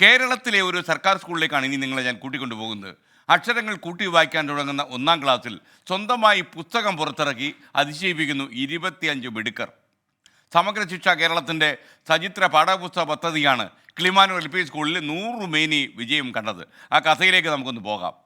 കേരളത്തിലെ ഒരു സർക്കാർ സ്കൂളിലേക്കാണ് ഇനി നിങ്ങളെ ഞാൻ കൂട്ടിക്കൊണ്ടു പോകുന്നത്. അക്ഷരങ്ങൾ കൂട്ടി വായിക്കാൻ തുടങ്ങുന്ന ഒന്നാം ക്ലാസ്സിൽ സ്വന്തമായി പുസ്തകം പുറത്തിറക്കി അതിശയിപ്പിക്കുന്നു ഇരുപത്തിയഞ്ച് മിടുക്കർ. സമഗ്ര ശിക്ഷ കേരളത്തിന്റെ സചിത്ര പാഠപുസ്തക പദ്ധതിയാണ് കിളിമാനൂർ എൽ പി സ്കൂളിൽ നൂറ് മേനി വിജയം കണ്ടത്. ആ കഥയിലേക്ക് നമുക്കൊന്ന് പോകാം.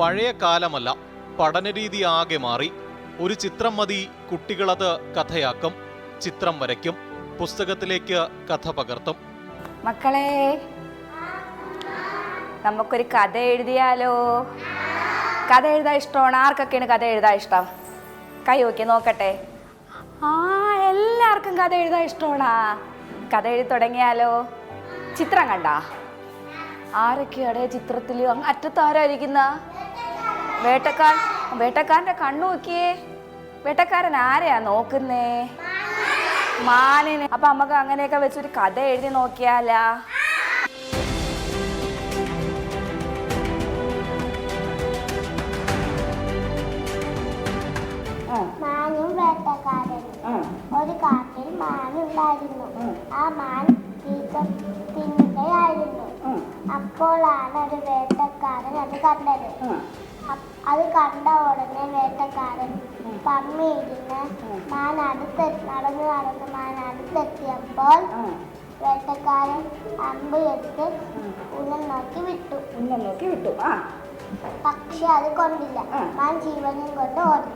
പഴയ കാലമല്ല പഠനരീതി ആകെ മാറി. ഒരു ചിത്രം മതി കുട്ടികളത് കഥയാക്കും ചിത്രം വരയ്ക്കും പുസ്തകത്തിലേക്ക് കഥ പകർത്തും. മക്കളെ നമുക്കൊരു കഥ എഴുതിയാലോ? കഥ എഴുതാൻ ഇഷ്ടമാണ്. ആർക്കൊക്കെയാണ് കഥ എഴുതാൻ ഇഷ്ടം? കൈ നോക്കി നോക്കട്ടെ. ആ എല്ലാവർക്കും കഥ എഴുതാൻ ഇഷ്ടമാണാ? കഥ എഴുതി തുടങ്ങിയാലോ? ചിത്രം കണ്ട? ആരൊക്കെയാണ് ചിത്രത്തിൽ അങ്ങ് അറ്റത്ത് വേട്ടക്കാരന്റെ വേട്ടക്കാരന്റെ കണ്ണു നോക്കിയേ. വേട്ടക്കാരൻ ആരെയാ നോക്കുന്നേ? മാനിനെ. അപ്പൊ നമുക്ക് അങ്ങനെയൊക്കെ വെച്ചൊരു കഥ എഴുതി നോക്കിയാലാ. മാനും വേട്ടക്കാരനും. ഒരു കാട്ടിൽ മാനുണ്ടായിരുന്നു. ആ മാൻ തിന്നുകയായിരുന്നു. അപ്പോഴാണ് ഒരു വേട്ടക്കാരൻ അത് കണ്ടത്. അത് കണ്ട ഉടനെ വേട്ടക്കാരൻ പമ്മിയിരുന്ന് മാൻ അടുത്ത് നടന്നു നടന്ന് മാൻ അടുത്തെത്തിയപ്പോൾ വേട്ടക്കാരൻ അമ്പ് എടുത്ത് ഉന്നം നോക്കി വിട്ടു. ഉന്നം നോക്കി വിട്ടു. ആ. പക്ഷെ അത് കൊണ്ടില്ല. മാൻ ജീവനും കൊണ്ട് ഓടി.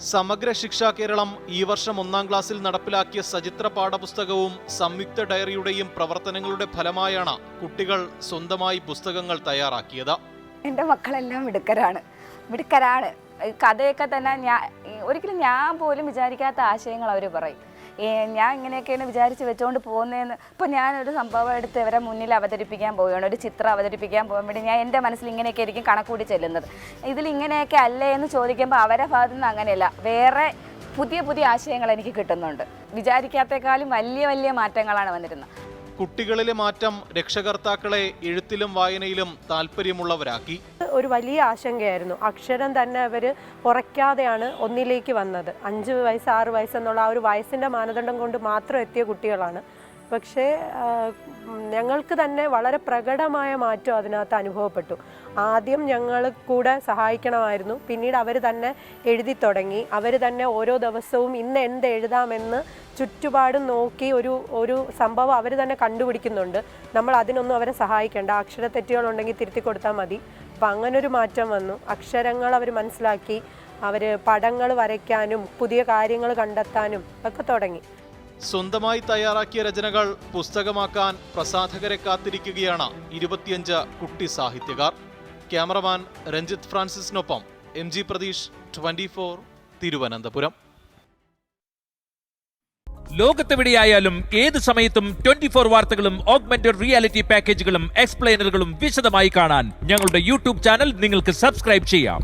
സമഗ്ര ശിക്ഷാ കേരളം ഈ വർഷം ഒന്നാം ക്ലാസ്സിൽ നടപ്പിലാക്കിയ സചിത്ര പാഠപുസ്തകവും സംയുക്ത ഡയറിയുടെയും പ്രവർത്തനങ്ങളുടെ ഫലമായാണ് കുട്ടികൾ സ്വന്തമായി പുസ്തകങ്ങൾ തയ്യാറാക്കിയത്. എന്റെ മക്കളെല്ലാം മിടുക്കരാണ്. മിടുക്കരാണ്. കഥയൊക്കെ തന്നെ ഞാൻ ഒരിക്കലും ഞാൻ പോലും വിചാരിക്കാത്ത ആശയങ്ങൾ അവർ പറയും. ഞാൻ ഇങ്ങനെയൊക്കെയാണ് വിചാരിച്ച് വെച്ചുകൊണ്ട് പോകുന്നതെന്ന് ഇപ്പോൾ ഞാനൊരു സംഭവം എടുത്ത് ഇവരെ മുന്നിൽ അവതരിപ്പിക്കാൻ പോവുകയാണ്. ഒരു ചിത്രം അവതരിപ്പിക്കാൻ പോകാൻ വേണ്ടി ഞാൻ എന്റെ മനസ്സിൽ ഇങ്ങനെയൊക്കെ ആയിരിക്കും കണക്കൂടി ചെല്ലുന്നത്. ഇതിൽ ഇങ്ങനെയൊക്കെ അല്ലേ എന്ന് ചോദിക്കുമ്പോൾ അവരെ ഭാഗത്തു നിന്ന് അങ്ങനെയല്ല. വേറെ പുതിയ പുതിയ ആശയങ്ങൾ എനിക്ക് കിട്ടുന്നുണ്ട്. വിചാരിക്കാത്തേക്കാളും വലിയ വലിയ മാറ്റങ്ങളാണ് വന്നിരുന്നത്. കുട്ടികളിലെ മാറ്റം രക്ഷകർത്താക്കളെ എഴുത്തിലും വായനയിലും താല്പര്യമുള്ളവരാക്കി. ഒരു വലിയ ആശങ്കയായിരുന്നു. അക്ഷരം തന്നെ അവർ കുറയ്ക്കാതെയാണ് ഒന്നിലേക്ക് വന്നത്. അഞ്ച് വയസ്സ് ആറ് വയസ്സെന്നുള്ള ആ ഒരു വയസ്സിന്റെ മാനദണ്ഡം കൊണ്ട് മാത്രം എത്തിയ കുട്ടികളാണ്. പക്ഷേ ഞങ്ങൾക്ക് തന്നെ വളരെ പ്രകടമായ മാറ്റം അതിനകത്ത് അനുഭവപ്പെട്ടു. ആദ്യം ഞങ്ങൾ കൂടെ സഹായിക്കണമായിരുന്നു. പിന്നീട് അവർ തന്നെ എഴുതി തുടങ്ങി. അവർ തന്നെ ഓരോ ദിവസവും ഇന്ന് എന്ത് എഴുതാമെന്ന് ചുറ്റുപാടും നോക്കി ഒരു ഒരു സംഭവം അവർ തന്നെ കണ്ടുപിടിക്കുന്നുണ്ട്. നമ്മൾ അതിനൊന്നും അവരെ സഹായിക്കേണ്ട. അക്ഷര അക്ഷരത്തെറ്റുകളുണ്ടെങ്കിൽ തിരുത്തി കൊടുത്താൽ മതി. അപ്പം അങ്ങനൊരു മാറ്റം വന്നു. അക്ഷരങ്ങൾ അവർ മനസ്സിലാക്കി. അവർ പടങ്ങൾ വരയ്ക്കാനും പുതിയ കാര്യങ്ങൾ കണ്ടെത്താനും ഒക്കെ തുടങ്ങി. സ്വന്തമായി തയ്യാറാക്കിയ രചനകൾ പുസ്തകമാക്കാൻ പ്രസാധകരെ കാത്തിരിക്കുകയാണ് ഇരുപത്തിയഞ്ച് കുട്ടി സാഹിത്യകാർ. Cameraman Ranjith ഫ്രാൻസിസിനൊപ്പം M G Pratheesh twenty four Thiruvananthapuram. ലോകത്തെവിടെയായാലും ഏത് സമയത്തും ട്വന്റി ഫോർ വാർത്തകളും ഓഗ്മെന്റഡ് റിയാലിറ്റി പാക്കേജുകളും എക്സ്പ്ലെയിനറുകളും വിശദമായി കാണാൻ ഞങ്ങളുടെ യൂട്യൂബ് ചാനൽ നിങ്ങൾക്ക് സബ്സ്ക്രൈബ് ചെയ്യാം.